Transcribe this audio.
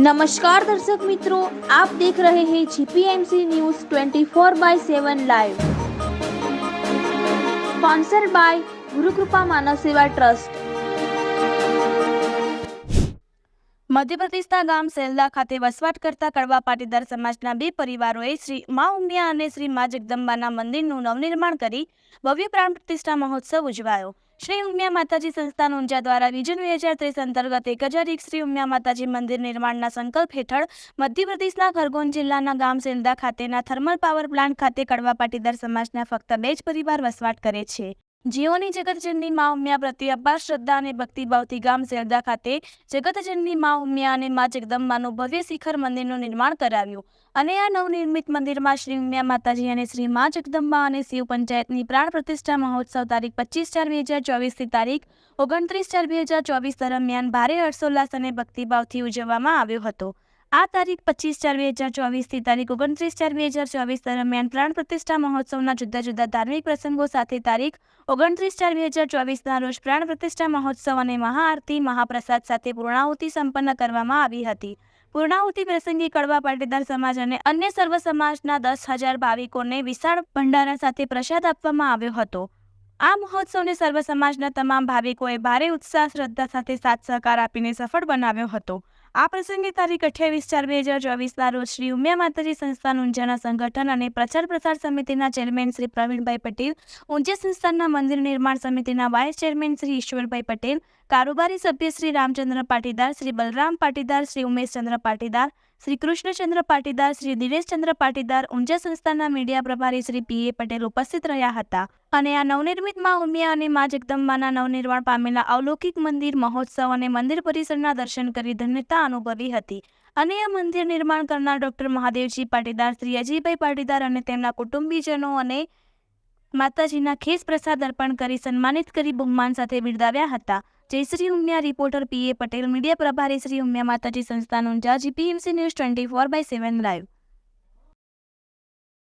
નમસ્કાર દર્શક મિત્રો, આપ દેખ રહે હે GPMC news 24 by seven live. Sponsor by Gurukrupa માનવ સેવા ટ્રસ્ટ. મધ્યપ્રદેશના ગામ સેલદા ખાતે વસવાટ કરતા કડવા પાટીદાર સમાજના બે પરિવારોએ શ્રી મા ઉમિયા અને શ્રી મા જગદંબાના મંદિરનું નવનિર્માણ કરી ભવ્ય પ્રાણ પ્રતિષ્ઠા મહોત્સવ ઉજવાયો. શ્રી ઉમિયા માતાજી સંસ્થાન ઊંઝા દ્વારા વિઝન બે હજાર ત્રીસ અંતર્ગત એક હજાર એક શ્રી ઉમિયા માતાજી મંદિર નિર્માણના સંકલ્પ હેઠળ મધ્યપ્રદેશના ખરગોન જિલ્લાના ગામ સેલદા ખાતેના થર્મલ પાવર પ્લાન્ટ ખાતે કડવા પાટીદાર સમાજના ફક્ત બે જ પરિવાર વસવાટ કરે છે. જેઓની જગતજનની મા ઉમિયા પ્રત્યે અપાર શ્રદ્ધા અને ભક્તિભાવથી ગામ સેલદા ખાતે જગતજનની મા ઉમિયા અને મા જગદંબાનું ભવ્ય શિખર મંદિરનું નિર્માણ કરાવ્યું. અને આ નવનિર્મિત મંદિરમાં શ્રી ઉમિયા માતાજી અને શ્રી મા જગદંબા અને શિવ પંચાયતની પ્રાણ પ્રતિષ્ઠા મહોત્સવ તારીખ પચીસ ચાર બે હજાર ચોવીસથી તારીખ ઓગણત્રીસ ચાર બે હજાર ચોવીસ દરમિયાન ભારે હર્ષોલ્લાસ અને ભક્તિભાવથી ઉજવવામાં આવ્યો હતો. આ તારીખ પચીસ ચાર બે હજાર ચોવીસથી તારીખ ઓગણત્રીસ ચાર બે હજાર ચોવીસ દરમિયાન પ્રાણ પ્રતિષ્ઠા મહોત્સવના જુદા જુદા ધાર્મિક પ્રસંગો સાથે તારીખ ઓગણત્રીસ ચાર બે હજાર ચોવીસના રોજ પ્રાણ પ્રતિષ્ઠા મહોત્સવ અને મહાઆરતી મહાપ્રસાદ સાથે પૂર્ણાહુતિ સંપન્ન કરવામાં આવી હતી. પૂર્ણાહુતિ પ્રસંગે કડવા પાટીદાર સમાજ અને અન્ય સર્વ સમાજના દસ હજાર ભાવિકોને વિશાળ ભંડારા સાથે પ્રસાદ આપવામાં આવ્યો હતો. આ મહોત્સવને સર્વ સમાજના તમામ ભાવિકોએ ભારે ઉત્સાહ, શ્રદ્ધા સાથે સાથ સહકાર આપીને સફળ બનાવ્યો હતો. આ પ્રસંગે તારીખ અઠ્યાવીસ ચાર બે હજાર ચોવીસના રોજ શ્રી ઉમિયા માતાજી સંસ્થાન ઊંઝાના સંગઠન અને પ્રચાર પ્રસાર સમિતિના ચેરમેન શ્રી પ્રવીણભાઈ પટેલ, ઊંઝા સંસ્થાનના મંદિર નિર્માણ સમિતિના વાઇસ ચેરમેન શ્રી ઈશ્વરભાઈ પટેલ, કારોબારી સભ્ય શ્રી રામચંદ્ર પાટીદાર શ્રી બલરામ પાટીદાર, શ્રી ઉમેશચંદ્ર પાટીદાર શ્રી કૃષ્ણચંદ્ર પાટીદાર, શ્રી દિનેશચંદ્ર પાટીદાર, ઊંઝા સંસ્થાના મીડિયા પ્રભારી શ્રી પી. એ. પટેલ ઉપસ્થિત રહ્યા હતા અને આ નવનિર્મિતમાં ઉમિયા અને મા જગદંબાના નવનિર્માણ પામેલા અવલૌકિક મંદિર, મહોત્સવ અને મંદિર પરિસરના દર્શન કરી ધન્યતા અનુભવી હતી. અને આ મંદિર નિર્માણ કરનાર ડોક્ટર મહાદેવજી પાટીદાર, શ્રી અજયભાઈ પાટીદાર અને તેમના કુટુંબીજનો અને માતાજીના ખેસ પ્રસાદ અર્પણ કરી સન્માનિત કરી બહુમાન સાથે બિરદાવ્યા હતા. Jai Shri Umiya, reporter P A Patel, media પ્રભારી શ્રી ઉમિયા માતાજી, સંસ્થાન Unjha PMC news twenty four by seven live